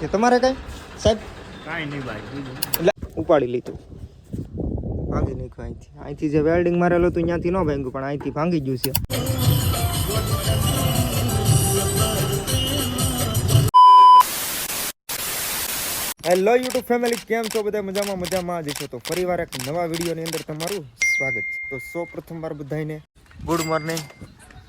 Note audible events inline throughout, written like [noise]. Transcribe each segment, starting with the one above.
છે. તમારે કઈ? સાહેબ? કાંઈ નહીં ભાઈ એટલે ઉપાડી લીધું. ભાંગી નાખ્યું અહીંથી. અહીંથી જે વેલ્ડિંગ મારેલું હતું ત્યાંથી ન ભાંગ્યું પણ અહીંથી ભાંગી ગયું છે. હેલો યુટ્યુબ ફેમિલી કેમ છો બધા? મજામાં મજામાં જ છો તો ફરીવાર એક નવા વિડીયોની અંદર તમારું સ્વાગત છે. તો સૌ પ્રથમવાર બધાને ગુડ મોર્નિંગ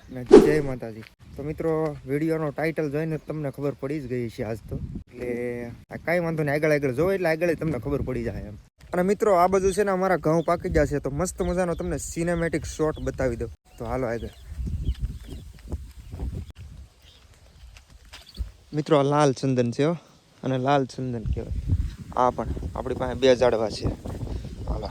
અને જય માતાજી. તો મિત્રો, વિડીયોનો ટાઇટલ જોઈને તમને ખબર પડી જ ગઈ છે આજ તો. એટલે કાંઈ વાંધો નહીં આગળ આગળ જોવો એટલે આગળ તમને ખબર પડી જાય એમ. અને મિત્રો, આ બધું છે ને અમારા ઘઉં પાકી જશે તો મસ્ત મજાનો તમને સિનેમેટિક શોટ બતાવી દઉં. તો હાલો આગળ. મિત્રો, આ લાલ ચંદન છે અને લાલ ચંદન કહેવાય. આ પણ આપણી પાસે બે ઝાડવા છે. હાલો.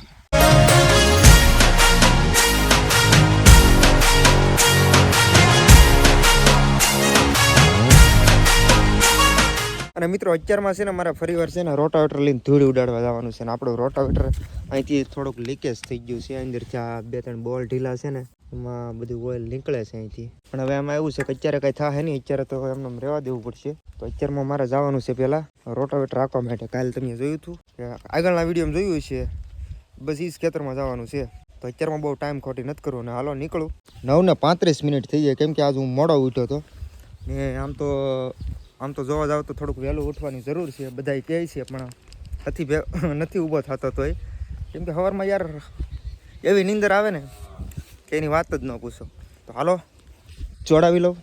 અને મિત્રો, અત્યારમાં છે ને મારે ફરીવાર છે ને રોટાવેટર લઈને ધૂળ ઉડાડવા જવાનું છે ને આપણું રોટાવેટર અહીંથી થોડુંક લીકેજ થઈ ગયું છે. અંદરથી આ બે ત્રણ બોલ ઢીલા છે ને, એમાં બધું ઓઇલ નીકળે છે અહીંથી. પણ હવે એમાં એવું છે કે અત્યારે કાંઈ થાય નહીં, અત્યારે તો એમને રહેવા દેવું પડશે. તો અત્યારમાં મારે જવાનું છે પહેલાં રોટાવેટર રાખવા માટે. કાલે તમે જોયું હતું કે આગળના વિડીયોમાં જોયું છે બસ એ જ ખેતરમાં જવાનું છે. તો અત્યારમાં બહુ ટાઈમ ખોટી નથી કરવો. ને હાલો નીકળું. નવ ને પાંત્રીસ મિનિટ થઈ જાય. કેમ કે આજ હું મોડો ઉઠ્યો હતો. ને આમ તો આમ તો જોવા જાવ તો થોડુંક વહેલું ઉઠવાની જરૂર છે બધા કહે છે, પણ નથી નથી ઊભો થતો તોય. કેમ કે સવારમાં યાર એવી નીંદર આવે ને કે એની વાત જ ન પૂછો. તો હાલો ચોડાવી લઉં.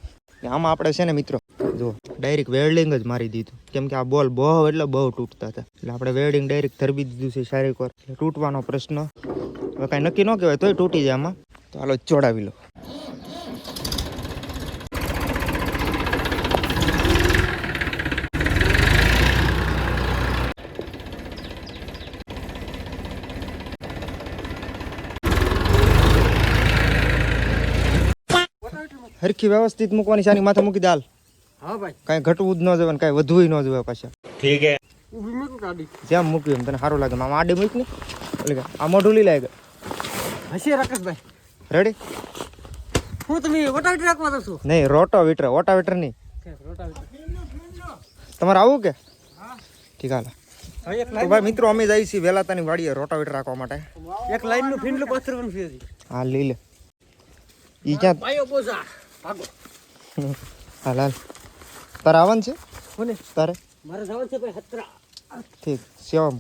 ને આમાં આપણે છે ને મિત્રો, જો ડાયરેક્ટ વેલ્ડિંગ જ મારી દીધું. કેમ કે આ બોલ બહુ એટલે બહુ તૂટતા હતા. એટલે આપણે વેલ્ડિંગ ડાયરેક્ટ ધરબી દીધું છે શારીરિક વાર. તૂટવાનો પ્રશ્ન હવે કાંઈ નક્કી ન કહેવાય, તોય તૂટી જાય આમાં. તો હાલો ચોડાવી લો હરખી વ્યવસ્થિત મૂકવાની સાની માથે મૂકી દાલ હા ભાઈ. કાંઈ ઘટવું જ ન જવે ને કાંઈ વધવું ન જવે પાછા. ઠીક હે. ઊભી મૂક ગાડી. જેમ મૂક્યું એમ તને સારું લાગે. મામા આડે મૂક ને. એટલે કે આ મોઢું લઈ લાગે હશે રાકેશભાઈ. રેડી હું તમે વટાવી રાખવા દો છું? નહીં રોટો વીટર ઓટા વીટર નહીં તમારે આવું કે? ઠીક હાલ. તો ભાઈ મિત્રો અમે જઈએ છીએ વેલા તાની વાડીએ રોટાવેટર રાખવા માટે. એક લાઈનનું ફીંડલું પથરવાનું છે હજી. હા લઈ લે. ઈ ક્યાં ભાગો. હાલ હાલ તારે આવવાનું છે? કોને? તારે? મારે જવાનું છે ભાઈ હતરા. ઠીક શ્યામ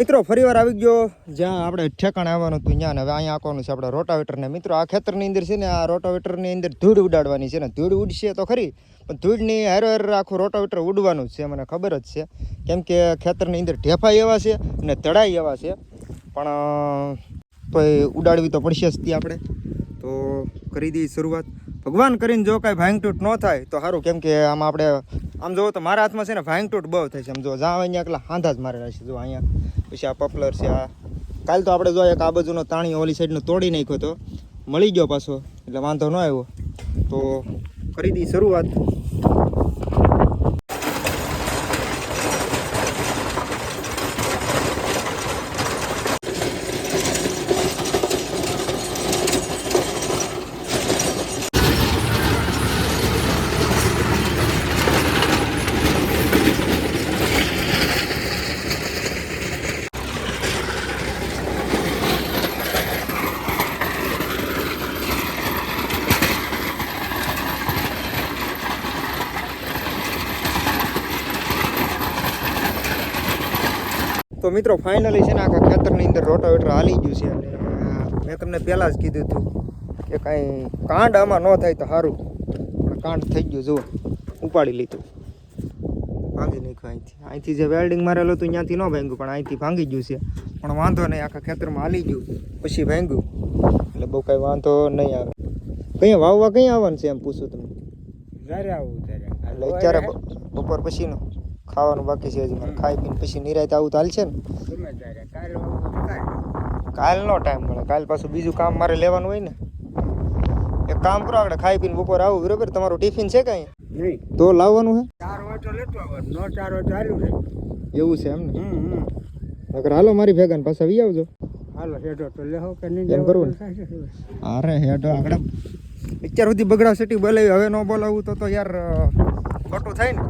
મિત્રો ફરીવાર આવી ગયો. જ્યાં આપણે ઠેકાણે આવવાનું હતું ત્યાં ને હવે અહીંયા આખવાનું છે આપણે રોટાવેટરને મિત્રો આ ખેતરની અંદર છે ને આ રોટાવેટરની અંદર ધૂળ ઉડાડવાની છે ને. ધૂળ ઉડશે તો ખરી પણ ધૂળની હારો હારે આખું રોટાવેટર ઉડવાનું જ છે મને ખબર જ છે. કેમ કે ખેતરની અંદર ઢેફાઈ એવા છે અને તળાઈ એવા છે. પણ તોય ઉડાડવી તો પડશે જ ત્યાં આપણે. તો કરી દઈએ શરૂઆત. ભગવાન કરીને જો કાંઈ ભાંગ તૂટ ન થાય, તો સારું. કેમ કે આમાં આપણે, આમ જોવો તો મારા હાથમાં છે ને ભાંગ તૂટ બહુ થાય છે. આમ જો જ્યાં અહીંયા એકલા હાંધા જ મારે છે. જો અહીંયા, પછી આ પપલર છે, આ કાલ તો આપણે જોઈએ એક આ બાજુનો તાણી ઓલી સાઈડનો તોડી નાખ્યો તો મળી ગયો પાછો. એટલે વાંધો ન આવ્યો. તો કરી દઈએ શરૂઆત. તો મિત્રો ફાઇનલી છે ને આખા ખેતરની અંદર રોટાવેટર હાલી ગયું છે અને મેં તમને પહેલાં જ કીધું હતું કે કાંઈ કાંડ આમાં ન થાય તો સારું. પણ કાંડ થઈ ગયું જુઓ ઉપાડી લીધું. ભાંગી નાખ્યું અહીંથી. અહીંથી જે વેલ્ડિંગ મારેલું હતું ત્યાંથી ન ભાંગ્યું પણ અહીંથી ભાંગી ગયું છે. પણ વાંધો નહીં આખા ખેતરમાં હાલી ગયું પછી ભાંગ્યું. એટલે બહુ કાંઈ વાંધો નહીં આવે. કઈ વાવવા કઈ આવવાનું છે એમ પૂછું તમને જ્યારે આવું ત્યારે. એટલે અત્યારે બપોર પછીનું. ખાવાનું બાકી છે હજી. મારે ખાઈ પીને પછી નિરાયત આવું તો હાલશે ને. આવું કાલનો ટાઈમ મળે. કાલ પાછું બીજું કામ મારે લેવાનું હોય ને. એક કામ કરો આપણે ખાઈ પીને બપોર આવું બરાબર? તમારું ટિફિન છે કાંઈ? નહીં. તો લાવવાનું હે? ચાર હોય તો લેતો આવવાનું. નો ચાર હોય તો હાલ્યું છે. એવું છે એમ ને? નકર હાલો મારી ભેગા ને પાછા વી આવજો. હાલો હેડો તો લેહો કે નહીં એમ કરવું અરે હેડો આગળ. અત્યાર સુધી બગડા સિટી બોલાવી હવે ન બોલાવું તો તો યાર ખોટું થાય ને.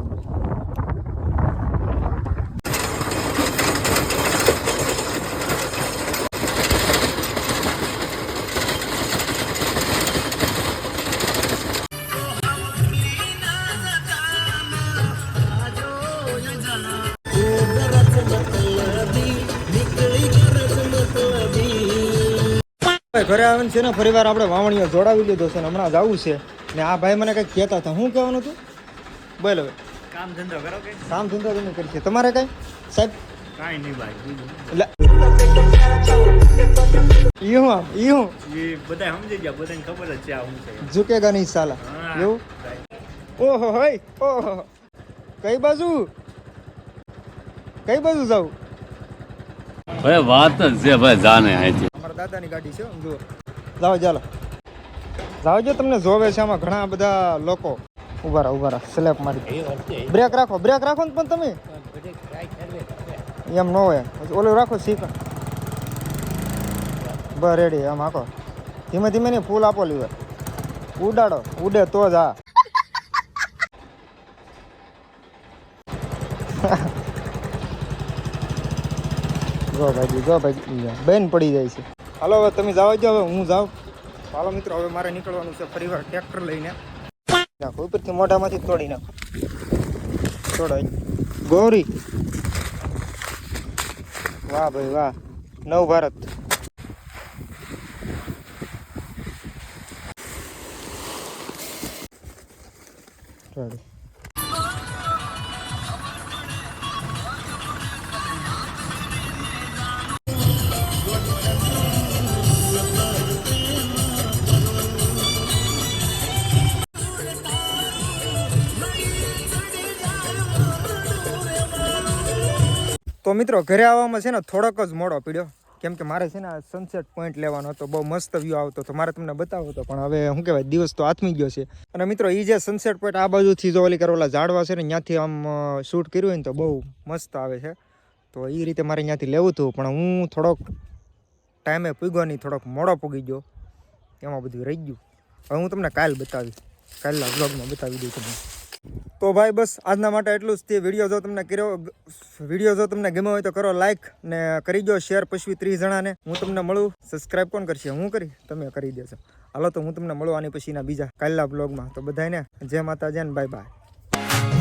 ઘરે આવીને છે ને ફરી વાર આપણે વાવણીઓ જોડાવી લીધો છે ને હમણાં જવું છે. ને આ ભાઈ મને કંઈક કહેતા હતા. શું કહેવાનું હતું? બોલ હવે કામ ધંધો કરો કે? કામ ધંધો તમે કરી છે. તમારે કઈ? સાહેબ? કાંઈ નહીં ભાઈ ઈ હું આમ ઈ હું? એ બધા સમજી ગયા બધાને ખબર જ છે આ હું છે. ઝુકેગા નહીં સાલા એવું? ઓહો હોય ઓહો. કઈ બાજુ? કઈ બાજુ જાવ ભાઈ વાત જ છે ભાઈ જાને અહીંથી. દાદાની ગાડી છે આમ જુઓ. જાઓ ચાલો. જાઓ જો તમને જોવે છે આમાં ઘણા બધા લોકો. ઊભા રહો ઊભા રહો સ્લેપ મારી બ્રેક રાખો બ્રેક રાખો ને પણ તમે. એમ ન હોય. ઓલું રાખો સીક બસ રેડી આમ આખો. ધીમે ધીમે ને ફૂલ આપો લીવર ઉડાડો ઉડે તો જ આ. [laughs] જો ભાઈ જો ભાઈ બેન પડી જાય છે. હાલો, હવે તમે જવા જો હવે, હું જાઉં. હાલો મિત્રો, હવે મારે નીકળવાનું છે ફરીવાર ટ્રેક્ટર લઈને. નાખો ઉપરથી મોઢામાંથી તોડી નાખો. તોડાય ગૌરી. વાહ ભાઈ, વાહ. નવ ભારત. Ready. તો મિત્રો, ઘરે આવવામાં છે ને થોડોક જ મોડો પીડ્યો. કેમ કે મારે છે ને સનસેટ પોઈન્ટ લેવાનો હતો, બહુ મસ્ત વ્યૂ આવતો તો મારે તમને બતાવો હતો પણ હવે શું કહેવાય, દિવસ તો આથમી ગયો છે. અને મિત્રો એ જે સનસેટ પોઈન્ટ આ બાજુથી જો ઓલી કરેલા ઝાડવા છે ને, ત્યાંથી આમ શૂટ કર્યું હોય ને તો બહુ મસ્ત આવે છે. તો એ રીતે મારે ત્યાંથી લેવું હતું, પણ હું થોડોક ટાઈમે પૂગ્યો નહીં, થોડોક મોડો પૂગી ગયો. એમાં બધું રહી ગયું. હવે હું તમને કાલ બતાવીશ. કાલના વ્લોગમાં બતાવી દઉં તમને. તો ભાઈ બસ આજના માટે એટલું જ. તે વીડિયો જો તમને કર્યો, વીડિયો જો તમને ગમ્યો હોય તો કરો લાઇક ને કરી દો શેર પછી ત્રીસ જણાને. હું તમને મળું. સબસ્ક્રાઈબ કોણ કરશે? હું કરી? તમે કરી દેશો હાલો તો હું તમને મળું આની પછીના બીજા કાલના બ્લોગમાં તો બધાને જય માતા જય ને બાય બાય